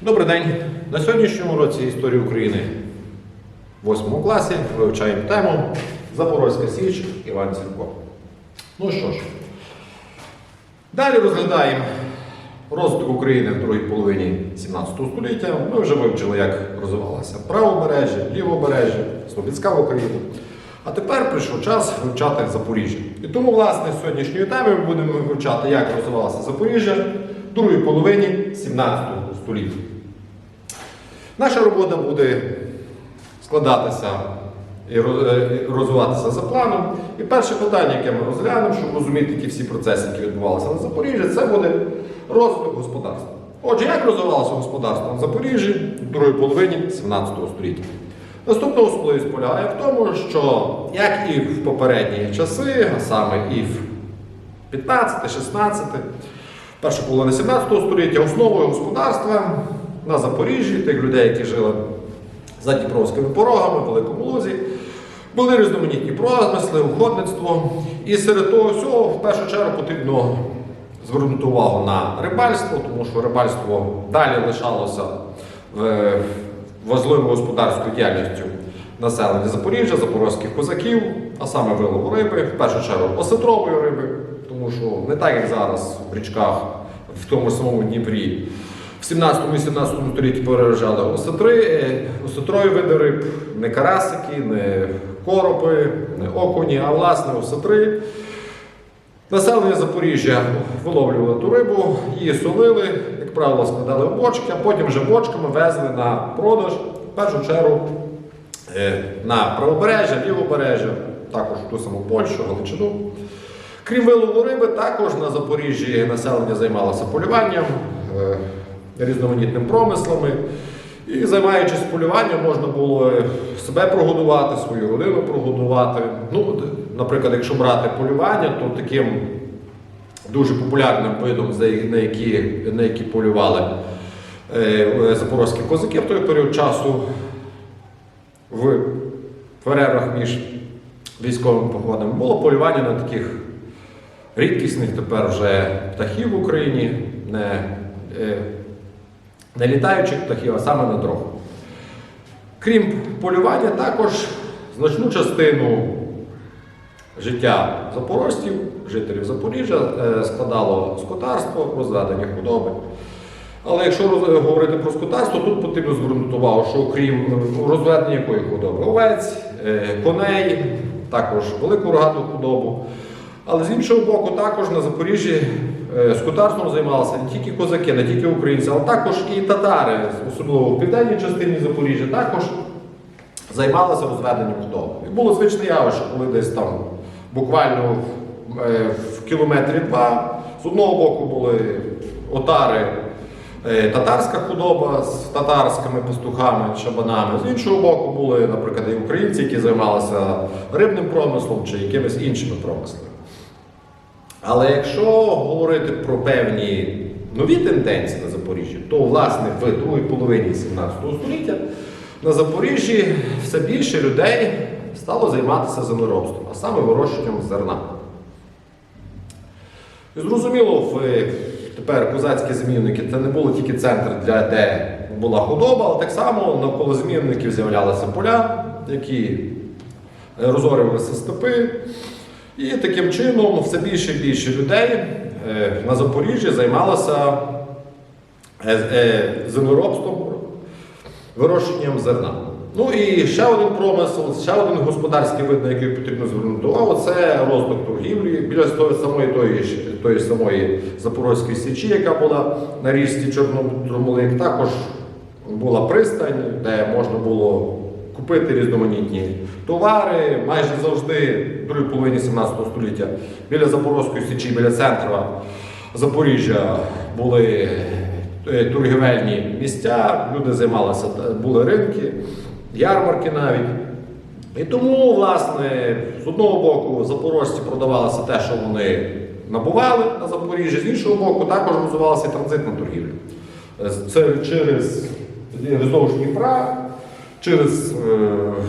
Добрий день. На сьогоднішньому році історії України в 8 класі вивчаємо тему Запорозька Січ Іван Сірко. Ну що ж, далі розглядаємо розвиток України в другій половині 17 століття. Ми вже вивчили, як розвивалося правобережжя, лівобережжя, Слобідська Україна. А тепер прийшов час вивчати Запоріжжя. І тому, власне, з сьогоднішньої теми ми будемо вивчати, як розвивалося Запоріжжя другій половині 17 століття. Наша робота буде складатися е, і розвиватися за планом. І перше питання, яке ми розглянемо, щоб розуміти ті всі процеси, які відбувалися на Запоріжжі, це буде розвиток господарства. Отже, як розвивалося господарство на Запоріжжі в другій половині 17 століття? Наступна особливість полягає в тому, що як і в попередні часи, а саме і в 15, 16, перша половина 17 століття, основою господарства на Запоріжжі, тих людей, які жили за Дніпровськими порогами, в Великому Лузі, були різноманітні промисли, уходництво. І серед того всього, в першу чергу, потрібно звернути увагу на рибальство, тому що рибальство далі лишалося важливою господарською діяльністю населення Запоріжжя, запорозьких козаків, а саме вилову риби, в першу чергу осетрової риби, тому що не так, як зараз в річках в тому самому Дніпрі. В 17-18 столітті переїжджали осетри, е, осетрові види риб, не карасики, не коропи, не окуні, а власне осетри. Населення Запоріжжя виловлювали ту рибу, її солили, як правило, складали в бочки, а потім вже бочками везли на продаж, в першу чергу е, на правобережжя, лівобережжя, також ту саму Польщу, Галичину. Крім вилову риби, також на Запоріжжі населення займалося полюванням, е, різноманітними промислами. І займаючись полюванням, можна було себе прогодувати, свою родину прогодувати. Ну, наприклад, якщо брати полювання, то таким дуже популярним видом, на які, на які полювали е, запорозькі козаки в той період часу в перервах між військовими походами, було полювання на таких рідкісних тепер вже птахів в Україні, не, е, не літаючих птахів, а саме на дров. Крім полювання, також значну частину життя запорожців, жителів Запоріжжя, е, складало скотарство, розведення худоби. Але якщо говорити про скотарство, тут потрібно звернути увагу, що окрім е, розведення якої худоби, овець, е, коней, також велику рогату худобу. Але з іншого боку, також на Запоріжжі е, скотарством займалися не тільки козаки, не тільки українці, але також і татари, особливо в південній частині Запоріжжя, також займалися розведенням худоби. І було звичне явище, коли десь там буквально е, в кілометрі два з одного боку були отари. е, Татарська худоба з татарськими пастухами, шабанами. З іншого боку, були, наприклад, і українці, які займалися рибним промислом чи якимись іншими промислами. Але якщо говорити про певні нові тенденції на Запоріжжі, то власне в другій половині 17 століття на Запоріжжі все більше людей стало займатися землеробством, а саме вирощуванням зерна. І зрозуміло, тепер козацькі змінники це не було тільки центр, для де була худоба, але так само навколо змінників з'являлися поля, які розорювалися степи. І таким чином все більше і більше людей е, на Запоріжжі займалося е, е, землеробством, вирощуванням зерна. Ну і ще один промисел, ще один господарський вид, на який потрібно звернути увагу, це розвиток торгівлі біля тої самої тої, тої самої Запорозької січі, яка була на річці Чорномолик. Також була пристань, де можна було купити різноманітні товари. Майже завжди в другій половині 17 століття біля Запорозької січі, біля центра Запоріжжя були е, торгівельні місця, люди займалися, е, були ринки, ярмарки навіть. І тому, власне, з одного боку, запорожці продавалося те, що вони набували на Запоріжжі, з іншого боку, також розвивалася транзитна торгівля. Е, Це через вздовж Дніпра, через е,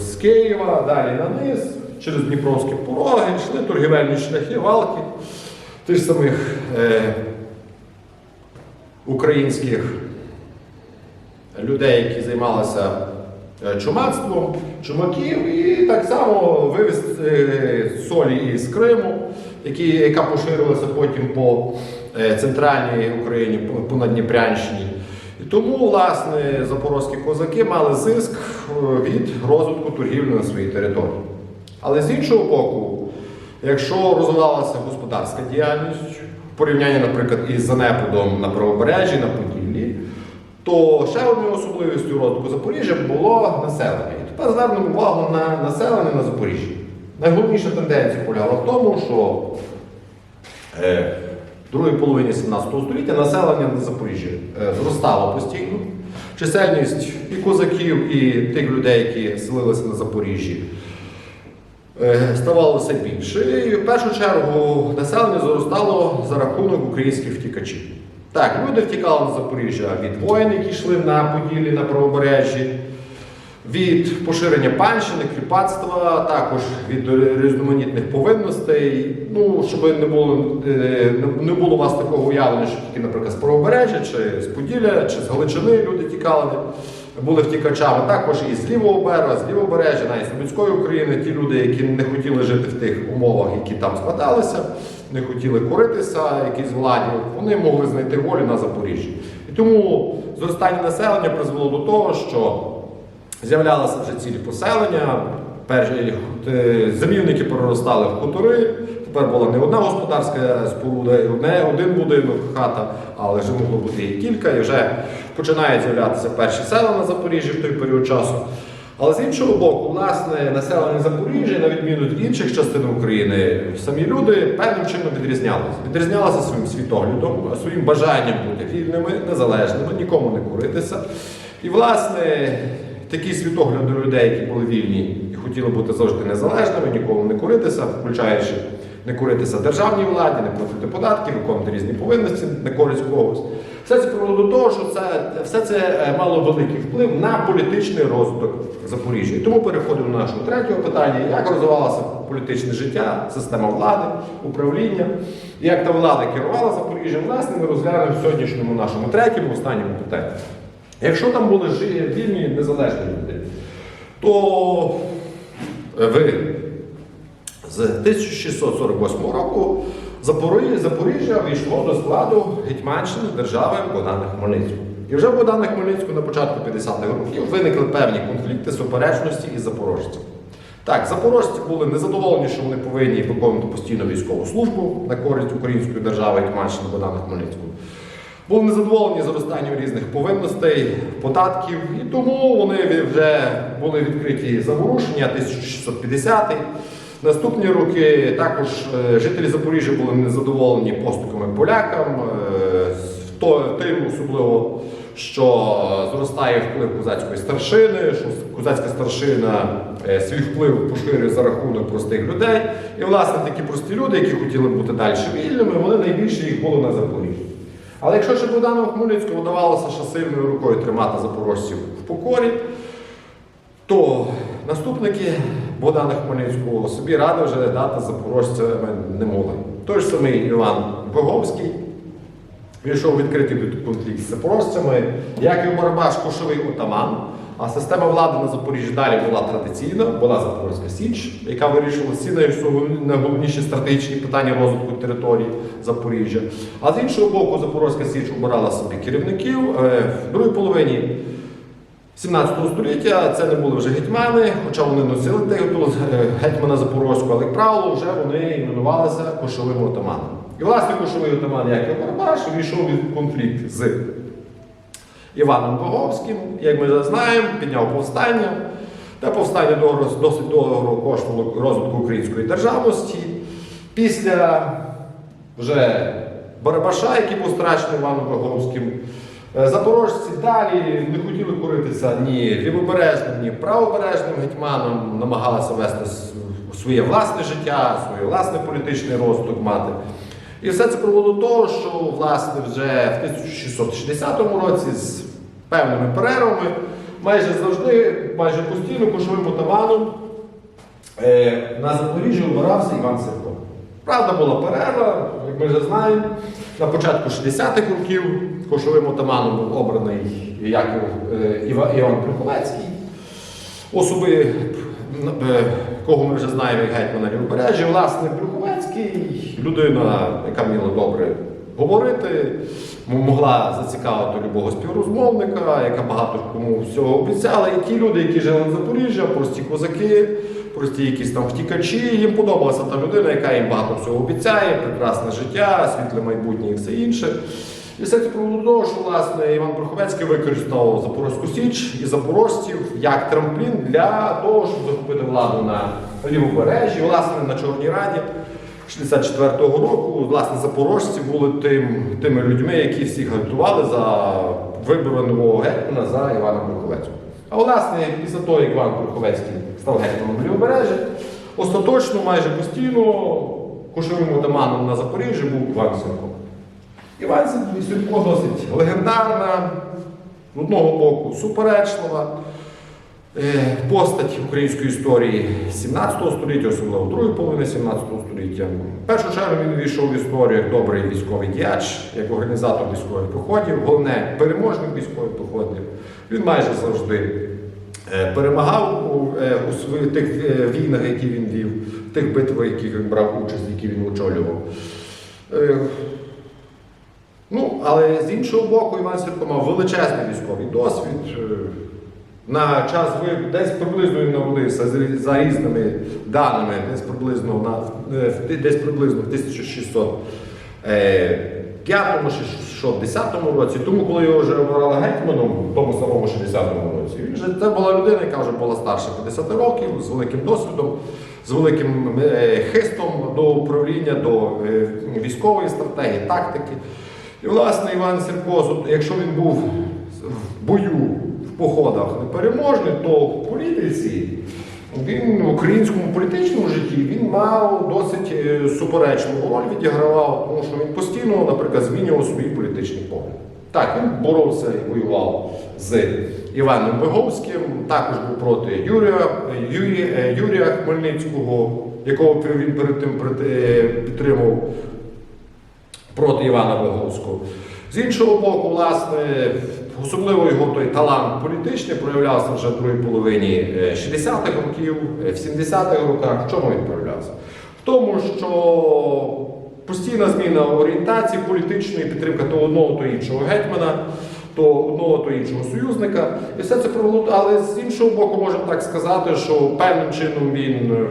з Києва, далі на низ, через Дніпровські пороги, йшли торгівельні шляхи, валки тих самих е, українських людей, які займалися е, чумацтвом, чумаків, і так само вивіз е, солі із Криму, які, яка поширилася потім по центральній Україні, по Надніпрянщині. І тому, власне, запорозькі козаки мали зиск е, від розвитку торгівлі на своїй території. Але з іншого боку, якщо розвивалася господарська діяльність в порівнянні, наприклад, із занепадом на правобережжі, на Поділлі, то ще одною особливістю розвитку Запоріжжя було населення. І тепер звернемо увагу на населення на Запоріжжі. Найголовніша тенденція полягала в тому, що е, другій половині 17 століття населення на Запоріжжі е, зростало постійно. Чисельність і козаків, і тих людей, які селилися на Запоріжжі, е, ставало все більше. І в першу чергу населення зростало за рахунок українських втікачів. Так, люди втікали на Запоріжжя від воїн, які йшли на Поділлі на правобережжі, від поширення панщини, кріпацтва, також від різноманітних повинностей. Ну, щоб не було, е, не було у вас такого уявлення, що тільки, наприклад, з правобережжя, чи з Поділля, чи з Галичини люди тікали, були втікачами. Також і з лівого берега, з лівобережжя, навіть з людської України, ті люди, які не хотіли жити в тих умовах, які там складалися, не хотіли коритися якійсь владі, вони могли знайти волю на Запоріжжі. І тому зростання населення призвело до того, що З'являлися вже цілі поселення, перші е, зимівники переростали в хутори. Тепер була не одна господарська споруда, одне, один будинок, хата, але вже могло бути і кілька, і вже починають з'являтися перші села на Запоріжжі в той період часу. Але з іншого боку, власне, населення Запоріжжя, на відміну від інших частин України, самі люди певним чином відрізнялися. Відрізнялися своїм світоглядом, своїм бажанням бути вільними, незалежними, нікому не куритися. І, власне, такий світогляд до людей, які були вільні і хотіли бути завжди незалежними, ніколи не куритися, включаючи не куритися державній владі, не платити податки, виконувати різні повинності на користь когось. Все це привело до того, що це, все це е, мало великий вплив на політичний розвиток Запоріжжя. Тому переходимо до нашого третього питання: як розвивалося політичне життя, система влади, управління, і як та влада керувала Запоріжжям, власне, ми розглянемо в сьогоднішньому нашому третьому, останньому питанні. Якщо там були вільні незалежні люди, то ви з 1648 року Запоріжжя війшло до складу Гетьманщини держави Богдана Хмельницького. І вже в Богдана Хмельницького на початку 50-х років виникли певні конфлікти, суперечності із запорожцями. Так, запорожці були незадоволені, що вони повинні виконувати постійну військову службу на користь української держави Гетьманщини Богдана Хмельницького. Були незадоволені зростанням різних повинностей, податків, і тому вони вже були відкриті заворушення 1650 Наступні роки також е, жителі Запоріжжя були незадоволені поступами полякам, е, тим особливо, що зростає вплив козацької старшини, що козацька старшина е, свій вплив поширює за рахунок простих людей. І, власне, такі прості люди, які хотіли бути далі вільними, вони найбільше їх було на Запоріжжі. Але якщо ще Богдану Хмельницькому вдавалося ще сильною рукою тримати запорожців в покорі, то наступники Богдана Хмельницького собі ради вже дати запорожцями не могли. Той ж самий Іван Боговський війшов у відкритий конфлікт з запорожцями, як і Барабаш Кошовий отаман. А система влади на Запоріжжі далі була традиційна, була Запорозька Січ, яка вирішила всі найголовніші стратегічні питання розвитку території Запоріжжя. А з іншого боку, Запорозька Січ обирала собі керівників. Е, В другій половині 17 століття це не були вже гетьмани, хоча вони носили титул е, гетьмана Запорозького, але, як правило, вже вони іменувалися кошовим отаманом. І власне кошовий отаман Яків Барабаш війшов в конфлікт з Іваном Боговським, як ми знаємо, підняв повстання. Те повстання досить довго коштувало розвитку української державності. Після вже Барабаша, який був страчений Іваном Боговським, е, запорожці далі не хотіли коритися ні лівобережним, ні правобережним гетьманом, намагалися вести своє власне життя, своє власне політичний розвиток мати. І все це привело до того, що власне вже в 1660 році з певними перервами майже завжди, майже постійно кошовим отаманом е, на Запоріжжі обирався Іван Сивко. Правда, була перерва, як ми вже знаємо. На початку 60-х років кошовим отаманом був обраний Яків е, Іван Приковецький. Особи, е, кого ми вже знаємо, як гетьмана Лівобережжя, власне, Брюховецький, людина, яка вміла добре говорити, могла зацікавити любого співрозмовника, яка багато кому всього обіцяла. І ті люди, які жили на Запоріжжя, прості козаки, прості якісь там втікачі, їм подобалася та людина, яка їм багато всього обіцяє, прекрасне життя, світле майбутнє і все інше. І все це привело того, що власне Іван Бруховецький використав Запорозьку Січ і запорожців як трамплін для того, щоб захопити владу на лівобережжі. Власне, на Чорній Раді 64-го року власне запорожці були тим, тими людьми, які всіх готували за вибори нового гетьмана за Івана Бруховецького. А власне, після того, як Іван Бруховецький став гетьманом лівобережжя, остаточно майже постійно кошовим отаманом на Запоріжжі був Іван Сенко. Іван Сірко досить легендарна, з одного боку суперечлива постать української історії 17 століття, особливо другої половини 17 століття. В першу чергу він війшов в історію як добрий військовий діяч, як організатор військових походів, головне переможник військових походів. Він майже завжди е, перемагав у, е, у своїх тих е, війнах, які він вів, тих битвах, яких він брав участь, які він очолював. Е, Ну, але з іншого боку, Іван Сірко мав величезний військовий досвід. Е, На час ви десь приблизно він народився за- різними даними, десь приблизно на е, десь приблизно в 1605 610 році. Тому, коли його вже обирали гетьманом, в тому самому 60-му році, він вже це була людина, яка вже була старше 50 років, з великим досвідом, з великим е, хистом до управління, до е, військової стратегії, тактики. І, власне, Іван Сірко, якщо він був в бою, в походах непереможний, то в політиці, він в українському політичному житті він мав досить е, суперечливу роль відігравав, тому що він постійно, наприклад, змінював свої політичні погляди. Так, він боровся і воював з Іваном Виговським, також був проти Юрія, Юрія, е, Юрія Хмельницького, якого він перед тим е, підтримував проти Івана Виговського. З іншого боку, власне, особливо його той талант політичний проявлявся вже в другій половині е, 60-х років, е, в 70-х роках. В чому він проявлявся? В тому, що постійна зміна орієнтації політичної, підтримка то одного, то іншого гетьмана, то одного, то іншого союзника. І все це привело, але з іншого боку, можемо так сказати, що певним чином він. е,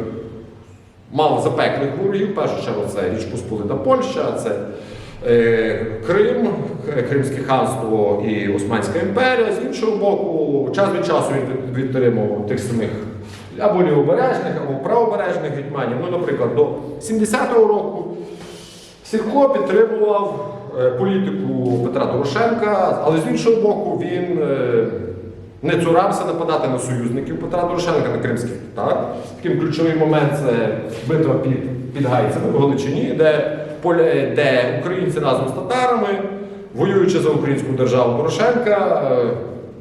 мав запеклих ворогів, першу чергу це Річ Посполита Польща, це е, Крим, Кримське ханство і Османська імперія. З іншого боку, час від часу він підтримував тих самих або лівобережних, або правобережних гетьманів. Ну, наприклад, до 70-го року Сірко підтримував е, політику Петра Дорошенка, але з іншого боку, він е, не цурався нападати на союзників Петра Дорошенка на кримських татар. Таким ключовий момент це битва під, під Гайцями в Галичині, де, де українці разом з татарами, воюючи за українську державу Дорошенка, е,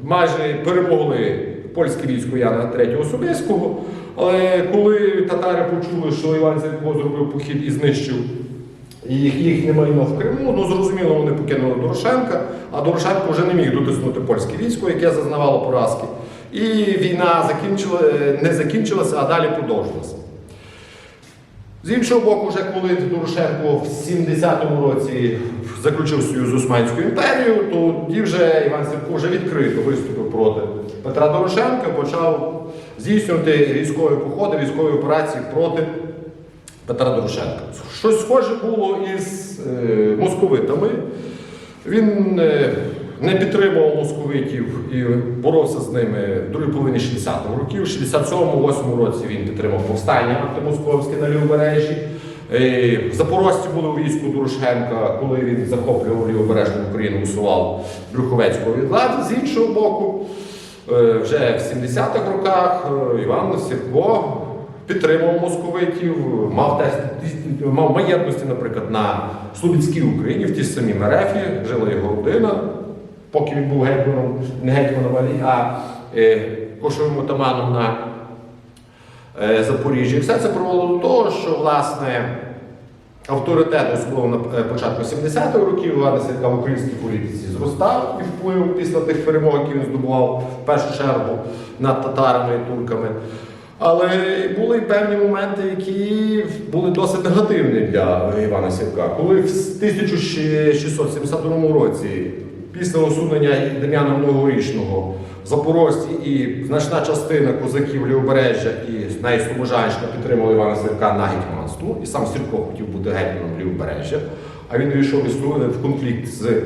майже перемогли польське військо Яна III Собєського. Але коли татари почули, що Іван Зенко зробив похід і знищив їх, їхнє майно в Криму, ну зрозуміло, вони покинули Дорошенка, а Дорошенко вже не міг дотиснути польське військо, яке зазнавало поразки. І війна закінчила, не закінчилася, а далі продовжилася. З іншого боку, вже коли Дорошенко в 70-му році заключив союз з Османською імперією, то тоді вже Іван Сірко вже відкрито виступив проти Петра Дорошенка, почав здійснювати військові походи, військові операції проти Петра Дорошенка. Щось схоже було із е, московитами. Він е, не підтримував московитів і боровся з ними в другій половині 60-х років. В 67-8 році він підтримав повстання антимосковське на лівобережжі. Запорожці були у війську Дорошенка, коли він захоплював лівобережну Україну, усував Брюховецького від влади. З іншого боку, е, вже в 70-х роках е, Іван Сірко підтримував московитів, мав, мав маєтності, наприклад, на Слобідській Україні, в тій самій Мерефі, жила його родина, поки він був гетьманом, не гетьманом, а- е, кошовим отаманом на е, Запоріжжі. І все це привело до того, що власне авторитет, особливо на е, початку 70-х років Івана Сірка в українській політиці зростав і вплив після тих перемог, які він здобував в першу чергу над татарами і турками. Але були й певні моменти, які були досить негативні для Івана Сірка. Коли в 1672 році, після усунення Дем'яна Многорічного, Запорожці і значна частина козаків Лівобережжя і навіть Слобожанщина підтримали Івана Сірка на гетьманство, і сам Сірко хотів бути гетьманом Лівобережжя, а він вийшов в конфлікт з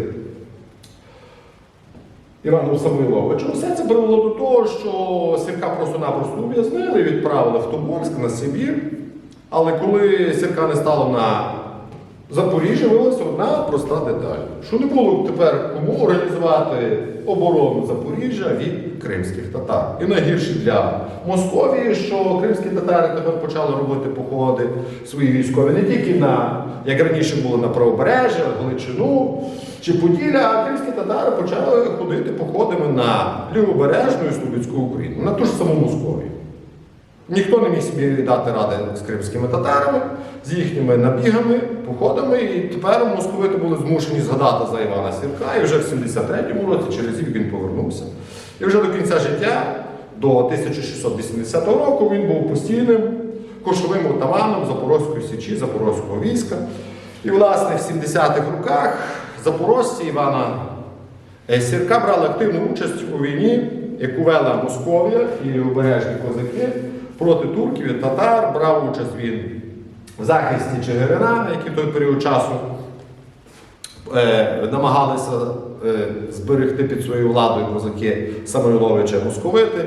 Іваном Самойловичем. Все це привело до того, що Сірка просто-напросто ув'язнили, відправили в Тобольськ на Сибір. Але коли Сірка не стало на Запоріжжя, виявилася одна проста деталь, що не було тепер кому організувати оборону Запоріжжя від кримських татар. І найгірше для Московії, що кримські татари тепер почали робити походи свої військові не тільки на, як раніше було на правобережжя, Галичину чи Поділля, а кримські татари почали ходити походами на лівобережну і Слобідську Україну, на ту ж саму Московію. Ніхто не міг собі дати ради з кримськими татарами, з їхніми набігами, походами. І тепер московити були змушені згадати за Івана Сірка. І вже в 73-му році, через рік він повернувся. І вже до кінця життя, до 1680 року, він був постійним кошовим отаманом Запорозької січі, Запорозького війська. І, власне, в 70-х роках запорожці Івана Е, Сірка брали активну участь у війні, яку вела Московія і обережні козаки проти турків татар. Брав участь він в захисті Чигирина, які в той період часу е, намагалися е, зберегти під своєю владою козаки Самойловича Московити.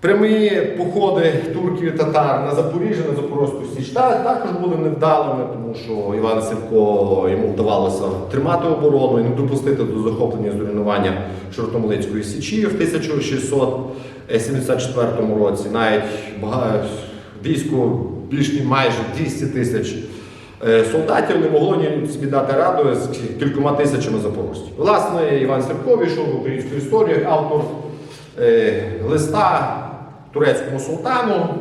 Прямі походи турків і татар на Запоріжжя, на Запорозьку Січ також були невдалими, тому що Іван Сірко йому вдавалося тримати оборону і не допустити до захоплення і зруйнування Чорномлицької Січі в 1674 році. Навіть військо більш ніж майже 200 тисяч е, солдатів не могло ні собі дати раду з кількома тисячами запорожців. Власне, Іван Сірко війшов в українську історію, автор е, листа турецькому султану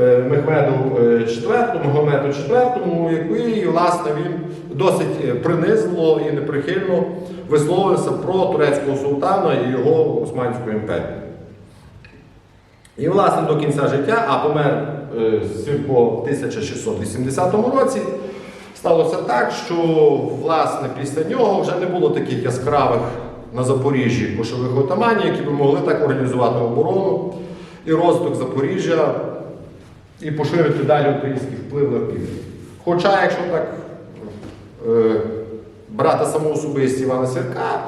е, Мехмеду IV, Магомету IV, який, власне, він досить принизливо і неприхильно висловився про турецького султана і його Османську імперію. І, власне, до кінця життя, а помер е, 1680 році, сталося так, що власне після нього вже не було таких яскравих на Запоріжжі кошових отаманів, які б могли так організувати оборону і розвиток Запоріжжя і поширити далі український вплив на південь. Хоча, якщо так е, брати саму особистість Івана Сірка,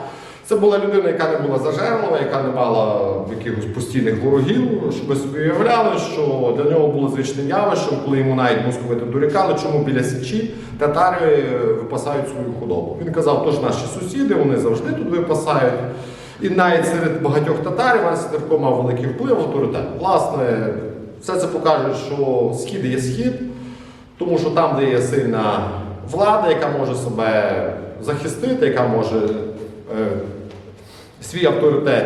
це була людина, яка не була зажерлива, яка не мала якихось постійних ворогів, щоб ви собі уявляли, що для нього було звичним явищем, коли йому навіть московити дорікали, чому біля Січі татари е, випасають свою худобу. Він казав, то ж наші сусіди, вони завжди тут випасають. І навіть серед багатьох татар Іван Сидорко мав великий вплив, авторитет. Власне, все це покаже, що схід є схід, тому що там, де є сильна влада, яка може себе захистити, яка може е, свій авторитет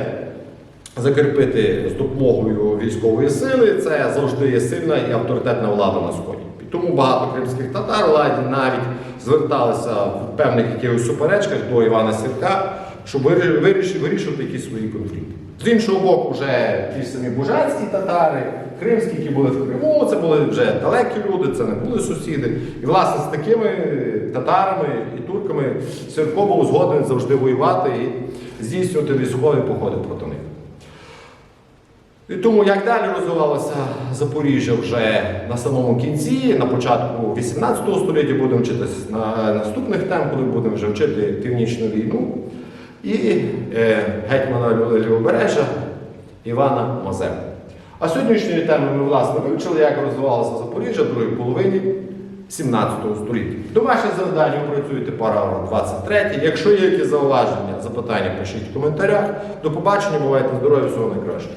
закріпити з допомогою військової сили, це завжди є сильна і авторитетна влада на сході. І тому багато кримських татар навіть зверталися в певних якихось суперечках до Івана Сірка, щоб вирішити виріш- якісь свої конфлікти. З іншого боку, вже ті самі бужанські татари, кримські, які були в Криму, це були вже далекі люди, це не були сусіди. І власне з такими татарами і турками Сірко згоден завжди воювати і здійснювати військові походи проти них. І тому як далі розвивалося Запоріжжя вже на самому кінці, на початку 18 століття будемо вчитися на наступних тем, будемо вже вчити північну війну і е, гетьмана Лівобережжя Івана Мазепи. А сьогоднішньої теми ми власне вивчили, як розвивалося Запоріжжя в другій половині 17 століття. Домашнє завдання опрацюєте параграф 23. Якщо є якісь зауваження, запитання, пишіть в коментарях. До побачення, бувайте здорові, всього найкращого.